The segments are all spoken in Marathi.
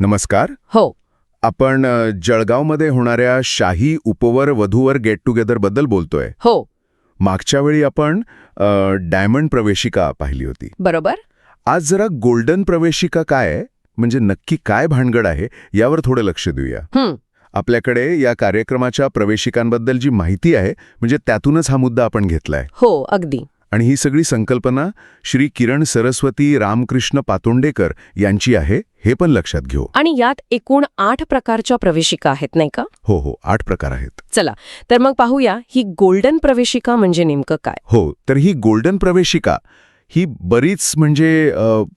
नमस्कार. हो. आपण जळगावमध्ये होणाऱ्या शाही उपवर वधूवर गेट टुगेदरबद्दल बोलतोय. हो. मागच्या वेळी आपण डायमंड प्रवेशिका पाहिली होती. बरोबर. आज जरा गोल्डन प्रवेशिका काय आहे? म्हणजे नक्की काय भानगड आहे? यावर थोडं लक्ष देऊया. आपल्याकडे या कार्यक्रमाच्या प्रवेशिकांबद्दल जी माहिती आहे म्हणजे त्यातूनच हा मुद्दा आपण घेतलाय. हो अगदी. आणि ही सगळी संकल्पना श्री किरण सरस्वती रामकृष्ण पातोंडेकर यांची आहे हे पण लक्षात घेऊ. आणि यात एकूण आठ प्रकारच्या प्रवेशिका आहेत नाही का? हो हो आठ प्रकार आहेत. चला तर मग पाहूया ही गोल्डन प्रवेशिका म्हणजे नेमकं काय? हो तर ही गोल्डन प्रवेशिका ही बरीच म्हणजे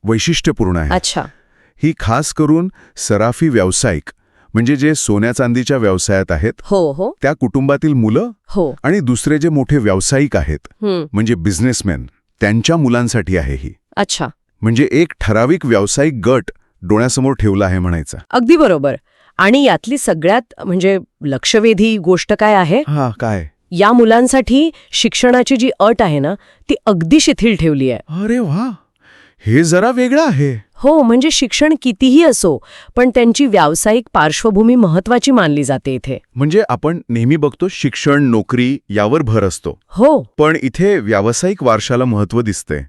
वैशिष्ट्यपूर्ण आहे. अच्छा. ही खास करून सराफी व्यावसायिक म्हणजे जे सोन्या चांदीच्या व्यवसायात आहेत हो हो. त्या कुटुंबातील मुलं हो. आणि दुसरे जे मोठे व्यावसायिक आहेत म्हणजे बिझनेसमॅन त्यांच्या मुलांसाठी आहे ही. अच्छा. म्हणजे एक ठराविक व्यावसायिक गट डोळ्यासमोर ठेवला आहे म्हणायचा. अगदी बरोबर. आणि यातली सगळ्यात म्हणजे लक्षवेधी गोष्ट काय आहे? हा काय? या मुलांसाठी शिक्षणाची जी अट आहे ना ती अगदी शिथिल ठेवली आहे. अरे वा! हे जरा वेगळं आहे. हो म्हणजे शिक्षण कितीही असो पण त्यांची व्यावसायिक पार्श्वभूमी महत्वाची मानली जाते इथे. म्हणजे आपण नेहमी बघतो शिक्षण नोकरी यावर भर असतो. हो. पण इथे व्यावसायिक वारशाला महत्त्व दिसतंय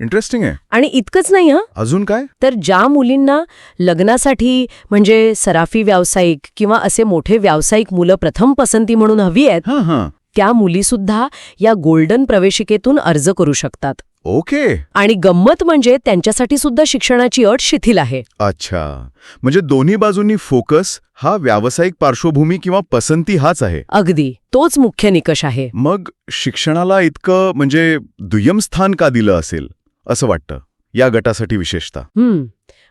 इंटरेस्टिंग आहे. आणि इतकंच नाही हं? अजून काय? तर ज्या मुलींना लग्नासाठी म्हणजे सराफी व्यावसायिक किंवा असे मोठे व्यावसायिक मुलं प्रथम पसंती म्हणून हवी आहेत हां हां. त्या मुलीसुद्धा या गोल्डन प्रवेशिकेतून अर्ज करू शकतात. ओके. आणि गंमत म्हणजे त्यांच्यासाठी सुद्धा शिक्षणाची अट शिथिल आहे. अच्छा. म्हणजे दोन्ही बाजूंनी फोकस हा व्यावसायिक पार्श्वभूमी किंवा पसंती हाच आहे. अगदी. तोच मुख्य निकष आहे. मग शिक्षणाला इतकं म्हणजे दुय्यम स्थान का दिलं असेल? असं वाटतं. या गटासाठी विशेषतः. हम्म.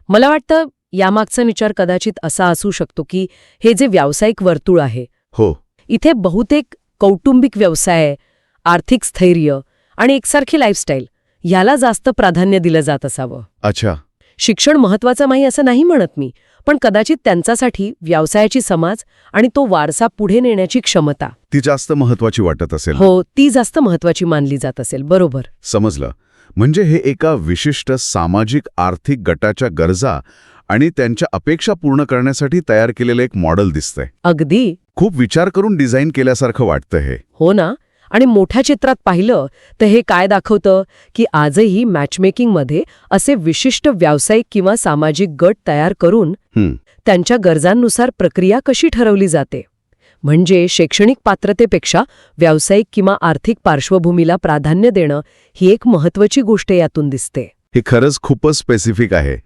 मला वाटतं यामागचा विचार कदाचित असा असू शकतो की हे जे व्यावसायिक वर्तुळ आहे. हो. इथे बहुतेक कौटुंबिक व्यवसाय आर्थिक स्थैर्य आणि एकसारखी लाईफस्टाईल ह्याला जास्त प्राधान्य दिलं जात असावं. अच्छा. शिक्षण महत्वाचं नाही असं नाही म्हणत मी पण कदाचित त्यांच्यासाठी व्यवसायाची समाज आणि तो वारसा पुढे नेण्याची क्षमता. ती जास्त महत्वाची वाटत असेल. हो ती जास्त महत्वाची मानली जात असेल. बरोबर. समजलं. म्हणजे हे एका विशिष्ट सामाजिक आर्थिक गटाच्या गरजा आणि त्यांच्या अपेक्षा पूर्ण करण्यासाठी तयार केलेलं एक मॉडेल दिसतंय. अगदी. खूप विचार करून डिझाईन केल्यासारखं वाटतं हे. हो ना. आणि मोठ्या चित्रात पाहिलं तर हे काय दाखवतं? की आजही मॅचमेकिंगमध्ये असे विशिष्ट व्यावसायिक किंवा सामाजिक गट तयार करून त्यांच्या गरजांनुसार प्रक्रिया कशी ठरवली जाते? म्हणजे शैक्षणिक पात्रतेपेक्षा व्यावसायिक किंवा आर्थिक पार्श्वभूमीला प्राधान्य देणं ही एक महत्वाची गोष्ट यातून दिसते. हे खरंच खूपच स्पेसिफिक आहे.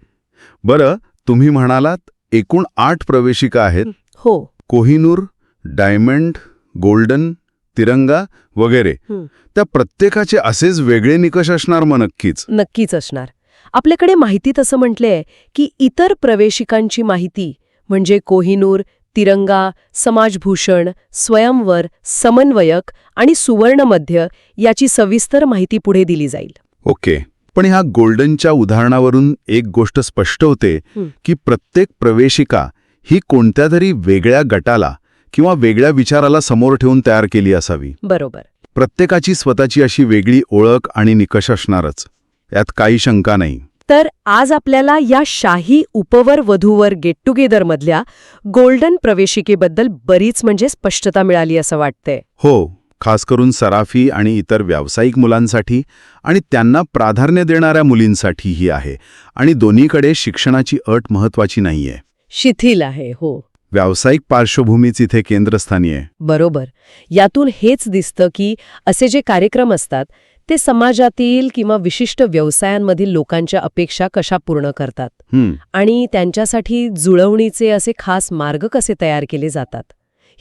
बरं तुम्ही म्हणालात एकूण आठ प्रवेशिका आहेत. हो. कोहिनूर डायमंड गोल्डन तिरंगा वगैरे. त्या प्रत्येकाचे असेच वेगळे निकष असणार मग नक्कीच. नक्कीच असणार. आपल्याकडे माहितीत असं म्हटलंय की इतर प्रवेशिकांची माहिती म्हणजे कोहिनूर तिरंगा समाजभूषण स्वयंवर समन्वयक आणि सुवर्णमध्य याची सविस्तर माहिती पुढे दिली जाईल. ओके. पण ह्या गोल्डनच्या उदाहरणावरून एक गोष्ट स्पष्ट होते. की प्रत्येक प्रवेशिका ही कोणत्या तरी वेगळ्या गटाला किंवा वेगळ्या विचाराला समोर ठेवून तयार केली असावी. बरोबर. प्रत्येकाची स्वतःची अशी वेगळी ओळख आणि निकष असणारच. यात काही शंका नाही. तर आज आपल्याला या शाही उपवर वधूवर गेट टुगेदर मधल्या गोल्डन प्रवेशिकेबद्दल बरीच म्हणजे स्पष्टता मिळाली असं वाटतंय. हो खास करून सराफी आणि इतर व्यावसायिक मुलांसाठी आणि त्यांना प्राधान्य देणाऱ्या मुलींसाठीही आहे आणि दोन्हीकडे शिक्षणाची अट महत्वाची नाहीये. शिथिल आहे हो. व्यावसायिक पार्श्वभूमीच इथे केंद्रस्थानी आहे बरोबर. यातून हेच दिसतं की असे जे कार्यक्रम असतात ते समाजातील किंवा विशिष्ट व्यवसायांमधील लोकांच्या अपेक्षा कशा पूर्ण करतात? आणि त्यांच्यासाठी जुळवणीचे असे खास मार्ग कसे तयार केले जातात?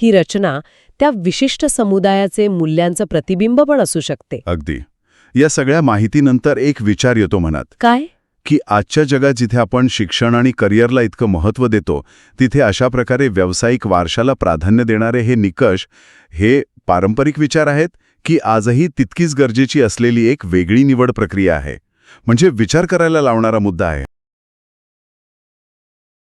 ही रचना त्या विशिष्ट समुदायाचे मूल्यांचं प्रतिबिंब पण असू शकते. अगदी. या सगळ्या माहितीनंतर एक विचार येतो मनात. काय? की आजच्या जगात जिथे आपण शिक्षण आणि करिअरला इतकं महत्त्व देतो तिथे अशा प्रकारे व्यावसायिक वारशाला प्राधान्य देणारे हे निकष हे पारंपरिक विचार आहेत की आजही तितकीच गरजेची असलेली एक वेगळी निवड प्रक्रिया आहे. म्हणजे विचार करायला लावणारा मुद्दा आहे.